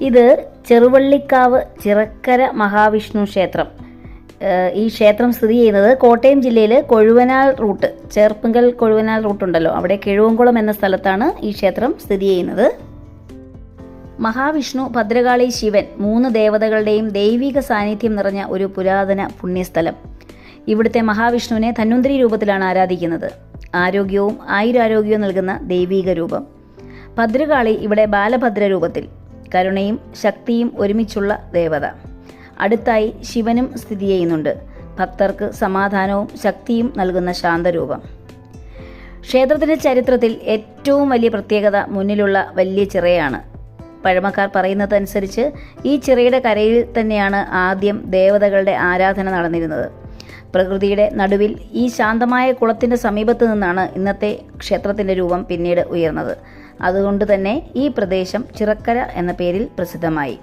ഇത് ചെറുവള്ളിക്കാവ് ചിറക്കര മഹാവിഷ്ണു ക്ഷേത്രം. ഈ ക്ഷേത്രം സ്ഥിതി ചെയ്യുന്നത് കോട്ടയം ജില്ലയിൽ കൊഴുവനാൽ റൂട്ട് ചേർപ്പുങ്കൽ കൊഴുവനാൽ റൂട്ട് ഉണ്ടല്ലോ. അവിടെ കിഴുവൻകുളം എന്ന സ്ഥലത്താണ് ഈ ക്ഷേത്രം സ്ഥിതി ചെയ്യുന്നത്. മഹാവിഷ്ണു ഭദ്രകാളി ശിവൻ മൂന്ന് ദേവതകളുടെയും ദൈവിക സാന്നിധ്യം നിറഞ്ഞ ഒരു പുരാതന പുണ്യസ്ഥലം. ഇവിടുത്തെ മഹാവിഷ്ണുവിനെ ധന്വന്തരി രൂപത്തിലാണ് ആരാധിക്കുന്നത്. ആരോഗ്യവും ആയുരാരോഗ്യവും നൽകുന്ന ദൈവീക രൂപം. ഭദ്രകാളി ഇവിടെ ബാലഭദ്ര രൂപത്തിൽ. കരുണയും ശക്തിയും ഒരുമിച്ചുള്ള ദേവത. അടുത്തായി ശിവനും സ്ഥിതി ചെയ്യുന്നുണ്ട്. ഭക്തർക്ക് സമാധാനവും ശക്തിയും നൽകുന്ന ശാന്തരൂപം. ക്ഷേത്രത്തിന്റെ ചരിത്രത്തിൽ ഏറ്റവും വലിയ പ്രത്യേകത മുന്നിലുള്ള വലിയ ചിറയാണ്. പഴമക്കാർ പറയുന്നതനുസരിച്ച് ഈ ചിറയുടെ കരയിൽ തന്നെയാണ് ആദ്യം ദേവതകളുടെ ആരാധന നടന്നിരുന്നത്. പ്രകൃതിയുടെ നടുവിൽ ഈ ശാന്തമായ കുളത്തിന്റെ സമീപത്ത് നിന്നാണ് ഇന്നത്തെ ക്ഷേത്രത്തിന്റെ രൂപം പിന്നീട് ഉയർന്നത്. അതുകൊണ്ട് തന്നെ ഈ പ്രദേശം ചിറക്കര എന്ന പേരിൽ പ്രസിദ്ധമായി.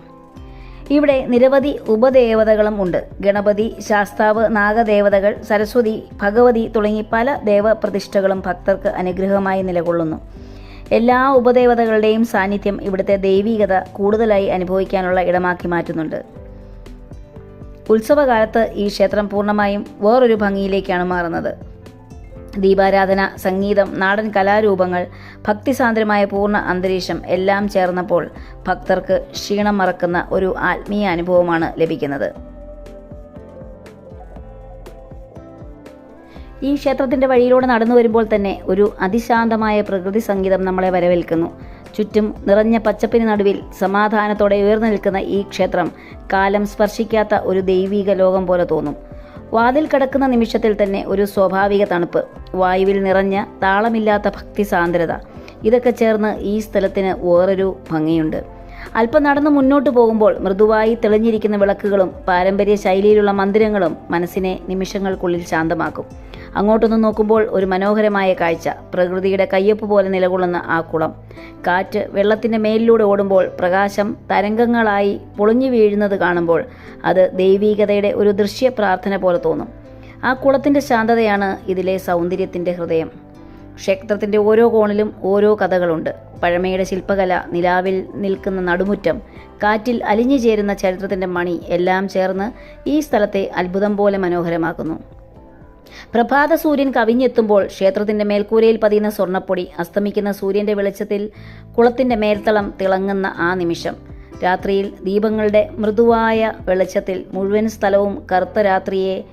ഇവിടെ നിരവധി ഉപദേവതകളും ഉണ്ട്. ഗണപതി ശാസ്താവ് നാഗദേവതകൾ സരസ്വതി ഭഗവതി തുടങ്ങി പല ദേവപ്രതിഷ്ഠകളും ഭക്തർക്ക് അനുഗ്രഹമായി നിലകൊള്ളുന്നു. എല്ലാ ഉപദേവതകളുടെയും സാന്നിധ്യം ഇവിടുത്തെ ദൈവികത കൂടുതലായി അനുഭവിക്കാനുള്ള ഇടമാക്കി മാറ്റുന്നുണ്ട്. ഉത്സവകാലത്ത് ഈ ക്ഷേത്രം പൂർണമായും വേറൊരു ഭംഗിയിലേക്കാണ് മാറുന്നത്. ദീപാരാധന സംഗീതം നാടൻ കലാരൂപങ്ങൾ ഭക്തിസാന്ദ്രമായ പൂർണ അന്തരീക്ഷം എല്ലാം ചേർന്നപ്പോൾ ഭക്തർക്ക് ക്ഷീണം മറക്കുന്ന ഒരു ആത്മീയ അനുഭവമാണ് ലഭിക്കുന്നത്. ഈ ക്ഷേത്രത്തിന്റെ വഴിയിലൂടെ നടന്നു വരുമ്പോൾ തന്നെ ഒരു അതിശാന്തമായ പ്രകൃതി സംഗീതം നമ്മളെ വരവേൽക്കുന്നു. ചുറ്റും നിറഞ്ഞ പച്ചപ്പിന് നടുവിൽ സമാധാനത്തോടെ ഉയർന്നു നിൽക്കുന്ന ഈ ക്ഷേത്രം കാലം സ്പർശിക്കാത്ത ഒരു ദൈവീക ലോകം പോലെ തോന്നും. വാതിൽ കടക്കുന്ന നിമിഷത്തിൽ തന്നെ ഒരു സ്വാഭാവിക തണുപ്പ് വായുവിൽ നിറഞ്ഞ താളമില്ലാത്ത ഭക്തി സാന്ദ്രത ഇതൊക്കെ ചേർന്ന് ഈ സ്ഥലത്തിന് വേറൊരു ഭംഗിയുണ്ട്. അല്പം നടന്ന് മുന്നോട്ട് പോകുമ്പോൾ മൃദുവായി തെളിഞ്ഞിരിക്കുന്ന വിളക്കുകളും പാരമ്പര്യ ശൈലിയിലുള്ള മന്ദിരങ്ങളും മനസ്സിനെ നിമിഷങ്ങൾക്കുള്ളിൽ ശാന്തമാക്കും. അങ്ങോട്ടൊന്ന് നോക്കുമ്പോൾ ഒരു മനോഹരമായ കാഴ്ച. പ്രകൃതിയുടെ കയ്യൊപ്പ് പോലെ നിലകൊള്ളുന്ന ആ കുളം. കാറ്റ് വെള്ളത്തിന്റെ മേലിലൂടെ ഓടുമ്പോൾ പ്രകാശം തരംഗങ്ങളായി പൊളിഞ്ഞു വീഴുന്നത് കാണുമ്പോൾ അത് ദൈവീകതയുടെ ഒരു ദൃശ്യ പ്രാർത്ഥന പോലെ തോന്നും. ആ കുളത്തിന്റെ ശാന്തതയാണ് ഇതിലെ സൗന്ദര്യത്തിന്റെ ഹൃദയം. ക്ഷേത്രത്തിന്റെ ഓരോ കോണിലും ഓരോ കഥകളുണ്ട്. പഴമയുടെ ശില്പകല നിലാവിൽ നിൽക്കുന്ന നടുമുറ്റം കാറ്റിൽ അലിഞ്ഞു ചേരുന്ന ചരിത്രത്തിന്റെ മണി എല്ലാം ചേർന്ന് ഈ സ്ഥലത്തെ അത്ഭുതം പോലെ മനോഹരമാക്കുന്നു. പ്രഭാത സൂര്യൻ കവിഞ്ഞെത്തുമ്പോൾ ക്ഷേത്രത്തിന്റെ മേൽക്കൂരയിൽ പതിയുന്ന സ്വർണപ്പൊടി അസ്തമിക്കുന്ന സൂര്യന്റെ വെളിച്ചത്തിൽ കുളത്തിന്റെ മേൽത്തളം തിളങ്ങുന്ന ആ നിമിഷം. രാത്രിയിൽ ദീപങ്ങളുടെ മൃദുവായ വെളിച്ചത്തിൽ മുഴുവൻ സ്ഥലവും കറുത്ത രാത്രിയെ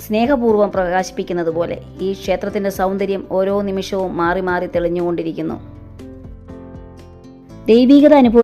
സ്നേഹപൂർവം പ്രകാശിപ്പിക്കുന്നത് പോലെ ഈ ക്ഷേത്രത്തിന്റെ സൗന്ദര്യം ഓരോ നിമിഷവും മാറി മാറി തെളിഞ്ഞുകൊണ്ടിരിക്കുന്നു. ദൈവീകത അനുഭവ